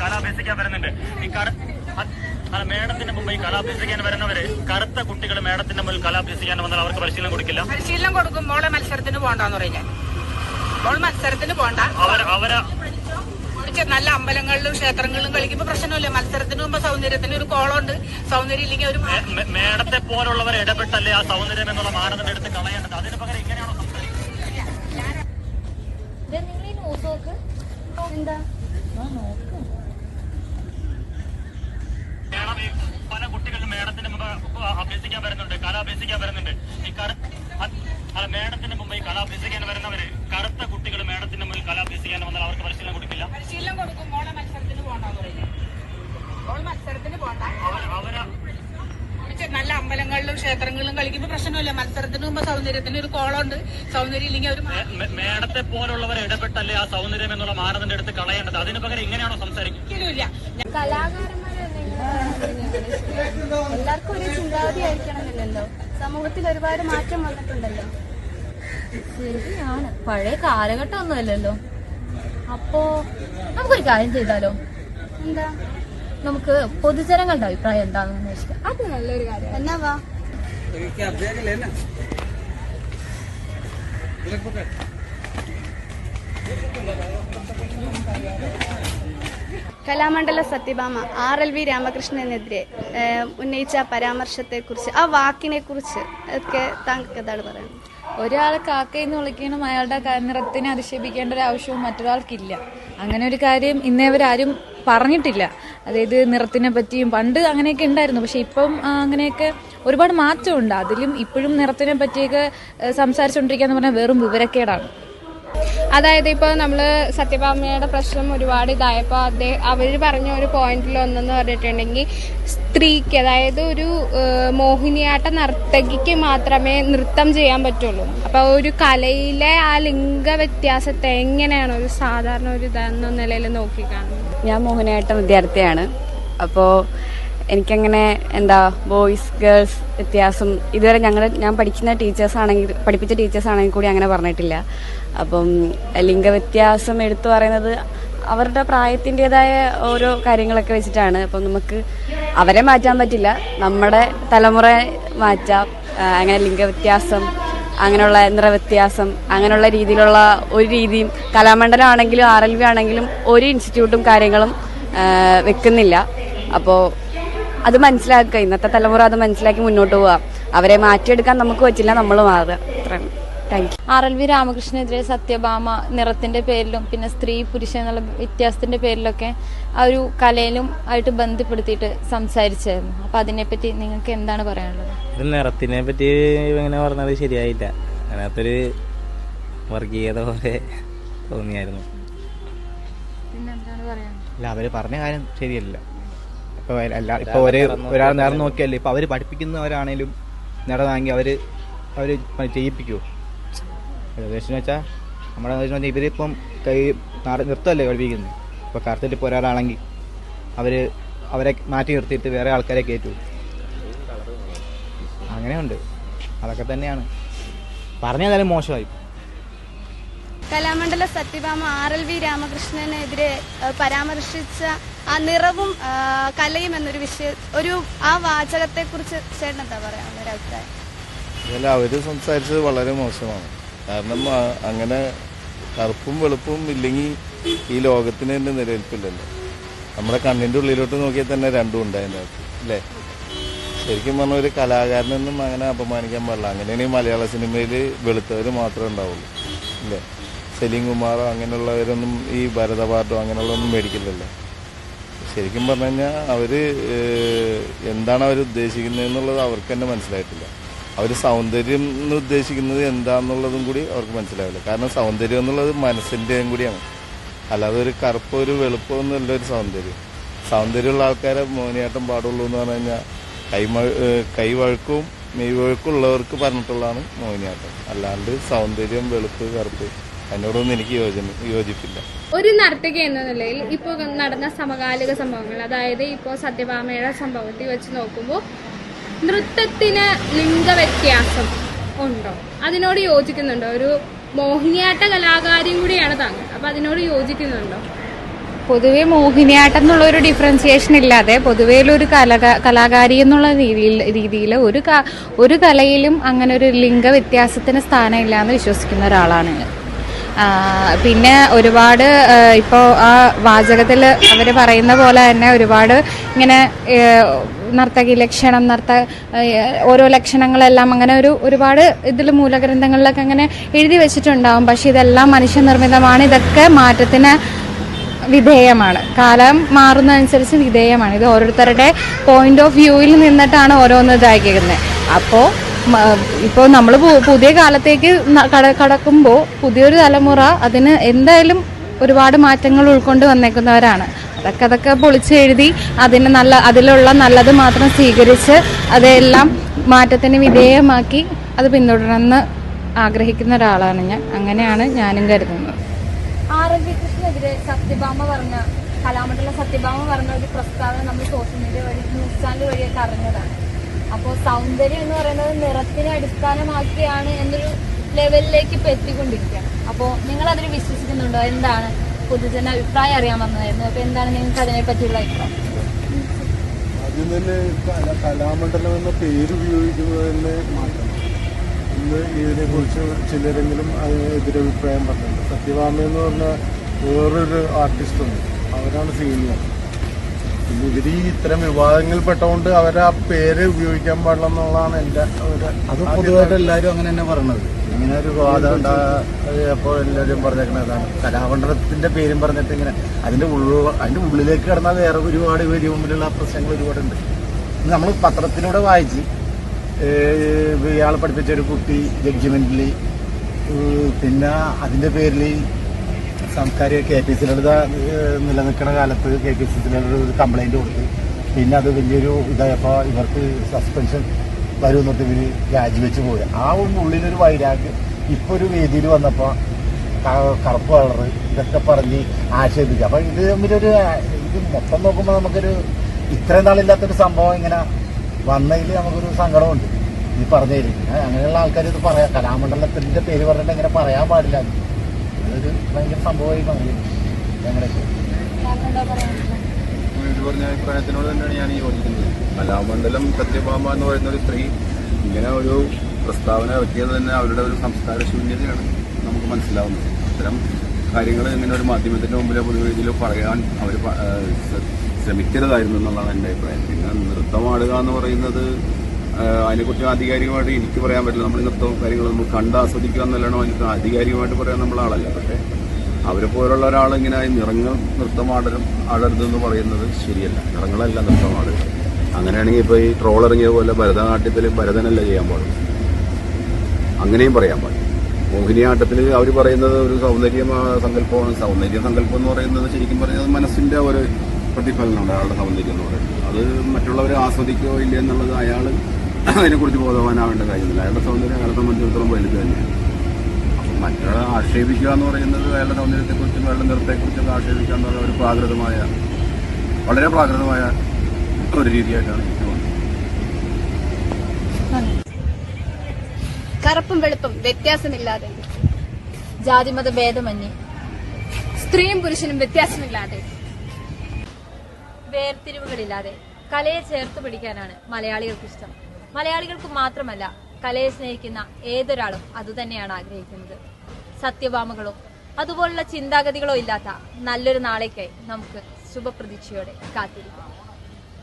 കല അഭ്യസിക്കാൻ വരുന്നുണ്ട്. ഈ കട മേഡത്തിന്റെ മുമ്പ് ഈ കല അഭ്യസിക്കാൻ വരുന്നവര് കറുത്ത കുട്ടികൾ മേഡത്തിന്റെ മുമ്പിൽ കല അഭ്യസിക്കാൻ വന്നാൽ അവർക്ക് പരിശീലനം കൊടുക്കില്ല? പരിശീലനം കൊടുക്കും. മോളെ മത്സരത്തിന് പോണ്ടെന്ന് പറയും ഞാൻ. മോൾ മത്സരത്തിന് പോണ്ട അവർ അവരെ നല്ല അമ്പലങ്ങളിലും ക്ഷേത്രങ്ങളിലും കളിക്കുമ്പോ പ്രശ്നമില്ല മത്സരത്തിന് മുമ്പ് സൗന്ദര്യത്തിന് ഒരു കോളുണ്ട് സൗന്ദര്യം ഇല്ലെങ്കിൽ ഒരു മേടത്തെ മേഡത്തെ പോലുള്ളവർ ഇടപെട്ടല്ലേ ആ സൗന്ദര്യം എന്നുള്ള മാനദണ്ഡം എടുത്ത് കളയേണ്ടത്? അതിന് പകരം ഇങ്ങനെയാണോ സംസാരിക്കുന്നത്? എന്താ ആ നോക്ക് മേഡം ഈ പല കുട്ടികളും മേഡത്തിന്റെ മുമ്പ് അഭ്യസിക്കാൻ വരുന്നുണ്ട് കല അഭ്യസിക്കാൻ വരുന്നുണ്ട്. ഈ കറ അത് അല്ല മേഡത്തിന്റെ മുമ്പ് ഈ കല അഭ്യസിക്കാൻ വരുന്നവര് കറുത്ത കുട്ടികൾ മേഡത്തിന്റെ മുമ്പിൽ കല അഭ്യസിക്കാൻ വന്നാൽ അവർക്ക് പരിശീലനം കൊടുക്കില്ല? പരിശീലനം കൊടുക്കും. മോളെ മത്സരത്തിന് പറയും. മത്സരത്തിന് നല്ല അമ്പലങ്ങളിലും ക്ഷേത്രങ്ങളിലും കളിക്കുമ്പോ പ്രശ്നമില്ല. മത്സരത്തിന് മുമ്പ് സൗന്ദര്യത്തിന് ഒരു കോളുണ്ട് സൗന്ദര്യം ഇല്ലെങ്കിൽ ഒരു മേടത്തെ പോലുള്ളവർ ഇടപെട്ടല്ലേ ആ സൗന്ദര്യം എന്നുള്ള മാനദണ്ഡം എടുത്ത് കളയേണ്ടത്? അതിന് പകരം ഇങ്ങനെയാണോ സംസാരിക്കുന്നത് കലാകാരന്മാരെ എല്ലാവർക്കും ഒരു ചിന്താഗതി ആയിരിക്കണമെന്നില്ലല്ലോ സമൂഹത്തിൽ ഒരുപാട് മാറ്റം വന്നിട്ടുണ്ടല്ലോ. ശരിയാണ്. പഴയ കാലഘട്ടം ഒന്നുമല്ലല്ലോ അപ്പോ നമുക്കൊരു കാര്യം ചെയ്താലോ? എന്താ? നമുക്ക് പൊതുജനങ്ങളുടെ അഭിപ്രായം എന്താണെന്ന് അന്വേഷിക്കാം. അത് നല്ലൊരു കാര്യം. എന്നാ വാ. Kalamandalam Sathyabhama R L V രാമകൃഷ്ണനെതിരെ ഉന്നയിച്ച പരാമർശത്തെക്കുറിച്ച് ആ വാക്കിനെ കുറിച്ച് ഒക്കെ താങ്കൾക്ക് എന്താണ് പറയുന്നത് ഒരാൾ കാക്കയെന്ന് വിളിക്കണം അയാളുടെ നിറത്തിനെ അധിക്ഷേപിക്കേണ്ട ഒരു ആവശ്യവും മറ്റൊരാൾക്കില്ല. അങ്ങനെ ഒരു കാര്യം ഇന്നേവരാരും പറഞ്ഞിട്ടില്ല. അതായത് നിറത്തിനെ പറ്റിയും പണ്ട് അങ്ങനെയൊക്കെ ഉണ്ടായിരുന്നു. പക്ഷെ ഇപ്പം അങ്ങനെയൊക്കെ ഒരുപാട് മാറ്റമുണ്ട്. അതിലും ഇപ്പോഴും നിറത്തിനെ പറ്റിയൊക്കെ സംസാരിച്ചുകൊണ്ടിരിക്കുക എന്ന് പറഞ്ഞാൽ വെറും വിവരക്കേടാണ്. അതായത് ഇപ്പോൾ നമ്മൾ സത്യഭാമയുടെ പ്രശ്നം ഒരുപാട് ഇതായപ്പോൾ അദ്ദേഹം അവർ പറഞ്ഞ ഒരു പോയിന്റിൽ ഒന്നെന്ന് പറഞ്ഞിട്ടുണ്ടെങ്കിൽ സ്ത്രീക്ക് അതായത് ഒരു മോഹിനിയാട്ട നർത്തകിക്ക് മാത്രമേ നൃത്തം ചെയ്യാൻ പറ്റുള്ളൂ. അപ്പോൾ ഒരു കലയിലെ ആ ലിംഗ വ്യത്യാസത്തെ എങ്ങനെയാണ് ഒരു സാധാരണ ഒരു ഇതെന്ന നിലയിൽ നോക്കിക്കാണുന്നത് ഞാൻ മോഹിനിയാട്ട വിദ്യാർത്ഥിയാണ്. അപ്പോൾ എനിക്കങ്ങനെ എന്താ ബോയ്സ് ഗേൾസ് വ്യത്യാസം ഇതുവരെ ഞങ്ങൾ ഞാൻ പഠിക്കുന്ന ടീച്ചേഴ്സ് ആണെങ്കിൽ പഠിപ്പിച്ച ടീച്ചേഴ്സ് ആണെങ്കിൽ കൂടി അങ്ങനെ പറഞ്ഞിട്ടില്ല. അപ്പം ലിംഗവ്യത്യാസം എടുത്തു പറയുന്നത് അവരുടെ പ്രായത്തിന്റെതായ ഓരോ കാര്യങ്ങളൊക്കെ വെച്ചിട്ടാണ്. അപ്പം നമുക്ക് അവരെ മാറ്റാൻ പറ്റില്ല. നമ്മുടെ തലമുറ മാറ്റാം. അങ്ങനെ ലിംഗവ്യത്യാസം അങ്ങനെയുള്ള നിറവ്യത്യാസം അങ്ങനെയുള്ള രീതിയിലുള്ള ഒരു രീതിയും കലാമണ്ഡലം ആണെങ്കിലും ആർ എൽ വി ആണെങ്കിലും ഒരു ഇൻസ്റ്റിറ്റ്യൂട്ടും കാര്യങ്ങളും വെക്കുന്നില്ല. അപ്പോൾ അത് മനസ്സിലാക്കുക. ഇന്നത്തെ തലമുറ അത് മനസ്സിലാക്കി മുന്നോട്ട് പോവുക അവരെ മാറ്റിയെടുക്കാൻ നമുക്ക് പറ്റില്ല നമ്മൾ മാറുക. അത്രയാണ് ആർ എൽ വി രാമകൃഷ്ണനെതിരെ സത്യഭാമ നിറത്തിന്റെ പേരിലും പിന്നെ സ്ത്രീ പുരുഷൻ എന്നുള്ള വ്യത്യാസത്തിന്റെ പേരിലൊക്കെ ആ ഒരു കലയിലും ആയിട്ട് ബന്ധപ്പെടുത്തിയിട്ട് സംസാരിച്ചായിരുന്നു. അപ്പൊ അതിനെപ്പറ്റി നിങ്ങൾക്ക് എന്താണ് പറയാനുള്ളത്? ഇത് നിറത്തിനെ പറ്റി ഇങ്ങനെ പറഞ്ഞത് ശരിയായില്ല. അതിനകത്തൊരു വർഗീയത പോലെ തോന്നിയായിരുന്നു. പിന്നെ എന്താണ് പറയാനുള്ളത്? അല്ല അവർ പറഞ്ഞ കാര്യം ശരിയല്ല. ഇപ്പൊ അല്ല ഇപ്പൊ ഒരേ ഒരാൾ നേരം നോക്കിയല്ലേ ഇപ്പൊ അവർ പഠിപ്പിക്കുന്നവരാണേലും വാങ്ങി അവർ അവർ പ- ഉദ്ദേശം വെച്ചാൽ നമ്മുടെ ഉദ്ദേശം വെച്ചാൽ ഇവരിപ്പം കൈ നാട നൃത്തമല്ലേ പഠിപ്പിക്കുന്നത്. ഇപ്പോൾ കറുത്തിട്ട് ഇപ്പോൾ ഒരാളാണെങ്കിൽ അവർ അവരെ മാറ്റി നിർത്തിയിട്ട് വേറെ ആൾക്കാരെ കയറ്റു. അങ്ങനെയുണ്ട്. അതൊക്കെ തന്നെയാണ്. പറഞ്ഞാലും മോശമായി. Kalamandalam Sathyabhama R L V രാമകൃഷ്ണനെതിരെ പരാമർശിച്ച ആ നിറവും കലയും എന്നൊരു വിഷയ ഒരു ആ വാചകത്തെ കുറിച്ച് ചേട്ടൻ എന്താ പറയാനുള്ള ഒരു അഭിപ്രായം സംസാരിച്ചത് വളരെ മോശമാണ്. കാരണം അങ്ങനെ കറുപ്പും വെളുപ്പും ഇല്ലെങ്കിൽ ഈ ലോകത്തിന് തന്നെ നിലനിൽപ്പില്ലല്ലോ. നമ്മുടെ കണ്ണിന്റെ ഉള്ളിലോട്ട് നോക്കിയാൽ തന്നെ രണ്ടും ഉണ്ട് അതിന്റെ അകത്ത് അല്ലേ? ശരിക്കും പറഞ്ഞ ഒരു കലാകാരനൊന്നും അങ്ങനെ അപമാനിക്കാൻ പാടില്ല. അങ്ങനെയാണെങ്കിൽ മലയാള സിനിമയിൽ വെളുത്തവർ മാത്രമേ ഉണ്ടാവുള്ളൂ അല്ലേ? സലീം കുമാറോ അങ്ങനെയുള്ളവരൊന്നും ഈ ഭരതപാട്ടോ അങ്ങനെയുള്ളതൊന്നും മേടിക്കില്ലല്ലോ. ശരിക്കും പറഞ്ഞു കഴിഞ്ഞാൽ അവർ എന്താണ് അവർ ഉദ്ദേശിക്കുന്നത് എന്നുള്ളത് അവർക്ക് തന്നെ മനസ്സിലായിട്ടില്ല. അവർ സൗന്ദര്യം എന്ന് ഉദ്ദേശിക്കുന്നത് എന്താണെന്നുള്ളതും കൂടി അവർക്ക് മനസ്സിലാവില്ല. കാരണം സൗന്ദര്യം എന്നുള്ളത് മനസ്സിന്റെയും കൂടിയാണ്. അല്ലാതെ ഒരു കറുപ്പോ ഒരു വെളുപ്പോ ഒന്നുമല്ല ഒരു സൗന്ദര്യം. സൗന്ദര്യമുള്ള ആൾക്കാരെ മോഹിനിയാട്ടം പാടുള്ളൂ എന്ന് പറഞ്ഞു കഴിഞ്ഞാൽ കൈമ കൈവഴക്കവും മെയ്വഴക്കുള്ളവർക്ക് പറഞ്ഞിട്ടുള്ളതാണ് മോഹിനിയാട്ടം. അല്ലാണ്ട് സൗന്ദര്യം വെളുപ്പ് കറുപ്പ് അതിനോടൊന്നും എനിക്ക് യോജന യോജിപ്പില്ല. ഒരു നർത്തകി എന്ന നിലയിൽ ഇപ്പോൾ നടന്ന സമകാലിക സംഭവങ്ങൾ അതായത് ഇപ്പോൾ സത്യഭാമയുടെ സംഭവത്തിൽ വെച്ച് നോക്കുമ്പോൾ നൃത്തത്തിന് ലിംഗവ്യത്യാസം ഉണ്ടോ? അതിനോട് യോജിക്കുന്നുണ്ടോ? ഒരു മോഹിനിയാട്ട കലാകാരിയും കൂടിയാണ് താങ്കൾ. അപ്പൊ അതിനോട് യോജിക്കുന്നുണ്ടോ? പൊതുവെ മോഹിനിയാട്ടം എന്നുള്ള ഒരു ഡിഫറൻസിയേഷൻ ഇല്ലാതെ പൊതുവേ ഒരു കലാകാ കലാകാരി എന്നുള്ള രീതിയിൽ രീതിയിൽ ഒരു ഒരു കലയിലും അങ്ങനെ ഒരു ലിംഗ വ്യത്യാസത്തിന് സ്ഥാനമില്ല എന്ന് വിശ്വസിക്കുന്ന ഒരാളാണ് പിന്നെ ഒരുപാട് ഇപ്പോൾ ആ വാചകത്തിൽ അവർ പറയുന്ന പോലെ തന്നെ ഒരുപാട് ഇങ്ങനെ നർത്തകി ലക്ഷണം നർത്ത ഓരോ ലക്ഷണങ്ങളെല്ലാം അങ്ങനെ ഒരു ഒരുപാട് ഇതിൽ മൂലഗ്രന്ഥങ്ങളിലൊക്കെ അങ്ങനെ എഴുതി വെച്ചിട്ടുണ്ടാവും. പക്ഷെ ഇതെല്ലാം മനുഷ്യനിർമ്മിതമാണ്. ഇതൊക്കെ മാറ്റത്തിന് വിധേയമാണ്. കാലം മാറുന്നതനുസരിച്ച് വിധേയമാണ്. ഇത് ഓരോരുത്തരുടെ പോയിന്റ് ഓഫ് വ്യൂവിൽ നിന്നിട്ടാണ് ഓരോന്ന് ഇതാക്കിയിരുന്നത് അപ്പോൾ ഇപ്പോൾ നമ്മൾ പുതിയ കാലത്തേക്ക് കട കടക്കുമ്പോൾ പുതിയൊരു തലമുറ അതിന് എന്തായാലും ഒരുപാട് മാറ്റങ്ങൾ ഉൾക്കൊണ്ട് വന്നേക്കുന്നവരാണ്. അതൊക്കെ അതൊക്കെ പൊളിച്ചെഴുതി അതിന് നല്ല അതിലുള്ള നല്ലത് മാത്രം സ്വീകരിച്ച് അതെല്ലാം മാറ്റത്തിന് വിധേയമാക്കി അത് പിന്തുടരണമെന്ന് ആഗ്രഹിക്കുന്ന ഒരാളാണ് ഞാൻ. അങ്ങനെയാണ് ഞാനും കരുതുന്നത്. ആർ എൽ വി കൃഷ്ണനെതിരെ സത്യഭാമ പറഞ്ഞ കലാമണ്ഡലം സത്യഭാമ പറഞ്ഞ ഒരു പ്രസ്താവന നമ്മൾ സോഷ്യൽ മീഡിയ വഴി ന്യൂസ് ചാനൽ വഴിയൊക്കെ അറിഞ്ഞതാണ്. അപ്പോൾ സൗന്ദര്യം എന്ന് പറയുന്നത് നിറത്തിനെ അടിസ്ഥാനമാക്കിയാണ് എന്നൊരു ലെവലിലേക്ക് ഇപ്പൊ എത്തിക്കൊണ്ടിരിക്കുകയാണ്. അപ്പോൾ നിങ്ങൾ അതിൽ വിശ്വസിക്കുന്നുണ്ടോ? എന്താണ് പൊതുജന അഭിപ്രായം അറിയാൻ വന്നതായിരുന്നു. അപ്പൊ എന്താണ് നിങ്ങൾക്ക് അതിനെ പറ്റിയുള്ള അഭിപ്രായം? ആദ്യം തന്നെ കലാമണ്ഡലം എന്ന പേര് ഉപയോഗിക്കുന്നത് തന്നെ മാറ്റണം. ഇന്ന് ഇതിനെ കുറിച്ച് ചിലരെങ്കിലും അതിന് എതിരഭിപ്രായം പറഞ്ഞിട്ടുണ്ട്. സത്യഭാമ എന്ന് പറഞ്ഞ വേറൊരു ആർട്ടിസ്റ്റ് ഉണ്ട്. അവരാണ് സീനിയർ പിന്നെ ഇവർ ഈ ഇത്തരം വിവാദങ്ങൾ പെട്ടതുകൊണ്ട് അവരെ ആ പേര് ഉപയോഗിക്കാൻ പാടില്ല എന്നുള്ളതാണ് എന്റെ ഒരു അത് പൊതുവായിട്ട് എല്ലാവരും അങ്ങനെ തന്നെ പറയണത്. ഇങ്ങനെ ഒരു വാദം ഉണ്ടായപ്പോൾ എല്ലാവരും പറഞ്ഞേക്കണതാണ് കലാമണ്ഡലത്തിന്റെ പേരും പറഞ്ഞിട്ട് ഇങ്ങനെ അതിന്റെ ഉള്ളു അതിന്റെ ഉള്ളിലേക്ക് കിടന്നാൽ വേറെ ഒരുപാട് പേര് മുമ്പിലുള്ള പ്രശ്നങ്ങൾ ഒരുപാടുണ്ട്. നമ്മൾ പത്രത്തിലൂടെ വായിച്ച് ഇയാൾ പഠിപ്പിച്ച ഒരു കുട്ടി ജഡ്ജ്മെന്റിൽ പിന്നെ അതിന്റെ പേരിൽ സംസ്കാരിക കെ പി സി ലളിത നിലനിൽക്കുന്ന കാലത്ത് K P C C Lalitha ഒരു കംപ്ലൈന്റ് കൊടുത്ത് പിന്നെ അത് വലിയൊരു ഇതായപ്പോൾ ഇവർക്ക് സസ്പെൻഷൻ വരുമെന്നിട്ട് ഇവർ രാജിവെച്ച് പോയി. ആ ഒരു ഉള്ളിലൊരു വൈരാഗ്യം ഇപ്പോൾ ഒരു വേദിയിൽ വന്നപ്പോൾ കറുപ്പ് കളറ് ഇതൊക്കെ പറഞ്ഞ് ആക്ഷേപിക്കുക. അപ്പം ഇത് തമ്മിലൊരു ഇത് മൊത്തം നോക്കുമ്പോൾ നമുക്കൊരു ഇത്രയും നാളില്ലാത്തൊരു സംഭവം ഇങ്ങനെ വന്നതിൽ നമുക്കൊരു സങ്കടമുണ്ട്. ഈ പറഞ്ഞതിൽ അങ്ങനെയുള്ള ആൾക്കാർ ഇത് പറയാം. കലാമണ്ഡലത്തിന്റെ പേര് പറഞ്ഞിട്ട് ഇങ്ങനെ പറയാൻ പാടില്ല. ഇതൊരു ഭയങ്കര സംഭവമായി പറഞ്ഞു ഞങ്ങളൊക്കെ ഇത് പറഞ്ഞ അഭിപ്രായത്തിനോട് തന്നെയാണ് ഞാൻ ഈ യോജിക്കുന്നത് കലാമണ്ഡലം സത്യഭാമ എന്ന് പറയുന്ന ഒരു സ്ത്രീ ഇങ്ങനെ ഒരു പ്രസ്താവന ഇറക്കിയത് തന്നെ അവരുടെ ഒരു സംസ്കാര ശൂന്യതയാണ് നമുക്ക് മനസ്സിലാവുന്നത്. ഇത്തരം കാര്യങ്ങൾ ഇങ്ങനെ ഒരു മാധ്യമത്തിന്റെ മുമ്പിലോ പൊതുവേദിയിലോ പറയാൻ അവർ ശ്രമിക്കരുതായിരുന്നു എന്നുള്ളതാണ് എന്റെ അഭിപ്രായം. പിന്നെ നൃത്തമാടുക എന്ന് പറയുന്നത് അതിനെക്കുറിച്ച് ആധികാരികമായിട്ട് എനിക്ക് പറയാൻ പറ്റില്ല. നമ്മൾ നൃത്തവും കാര്യങ്ങളും നമ്മൾ കണ്ട് ആസ്വദിക്കുക എന്നല്ലോ അതിന് ആധികാരികമായിട്ട് പറയാൻ നമ്മൾ ആളല്ല പക്ഷേ അവരെ പോലുള്ള ഒരാൾ ഇങ്ങനെ നിറങ്ങൾ നൃത്തമാടലും ആടരുതെന്ന് പറയുന്നത് ശരിയല്ല. നിറങ്ങളല്ല നൃത്തമാടുക അങ്ങനെയാണെങ്കിൽ ഇപ്പോൾ ഈ ട്രോൾ ഇറങ്ങിയ പോലെ ഭരതനാട്യത്തിൽ ഭരതനല്ല ചെയ്യാൻ പാടും? അങ്ങനെയും പറയാൻ പാടില്ല. മോഹിനിയാട്ടത്തിൽ അവർ പറയുന്നത് ഒരു സൗന്ദര്യ സങ്കല്പമാണ്. സൗന്ദര്യ സങ്കല്പം എന്ന് പറയുന്നത് ശരിക്കും പറഞ്ഞാൽ മനസ്സിന്റെ ഒരു പ്രതിഫലനമാണ് അയാളുടെ സൗന്ദര്യം എന്ന് പറയുന്നത്. അത് മറ്റുള്ളവരെ ആസ്വദിക്കുകയോ ഇല്ല എന്നുള്ളത് അയാൾ അതിനെക്കുറിച്ച് ബോധവാനാവേണ്ട കാര്യമില്ല അയാളുടെ സൗന്ദര്യം അയാളെ സംബന്ധിച്ചിടത്തോളം വലുത് തന്നെയാണ്. അപ്പം മറ്റൊരാളെ ആക്ഷേപിക്കുക എന്ന് പറയുന്നത് വേള സൗന്ദര്യത്തെക്കുറിച്ചും വെള്ള നിറത്തെക്കുറിച്ചൊക്കെ ആക്ഷേപിക്കുക എന്ന് പറയുന്ന ഒരു പ്രാകൃതമായ വളരെ പ്രാകൃതമായ ഒരു രീതിയായിട്ടാണ് എനിക്ക് തോന്നുന്നത്. കറുപ്പും വെളുപ്പും വ്യത്യാസമില്ലാതെ. ജാതിമത ഭേദമന്യേ. സ്ത്രീയും പുരുഷനും വ്യത്യാസമില്ലാതെ. വേർതിരിവുകളില്ലാതെ. കലയെ ചേർത്ത് പിടിക്കാനാണ് മലയാളികൾക്ക് ഇഷ്ടം. മലയാളികൾക്ക് മാത്രമല്ല കലയെ സ്നേഹിക്കുന്ന ഏതൊരാളും അതുതന്നെയാണ് ആഗ്രഹിക്കുന്നത്. സത്യഭാമകളോ അതുപോലുള്ള ചിന്താഗതികളോ ഇല്ലാത്ത നല്ലൊരു നാളേക്കായി നമുക്ക് ശുഭപ്രതീക്ഷയോടെ കാത്തിരിക്കാം.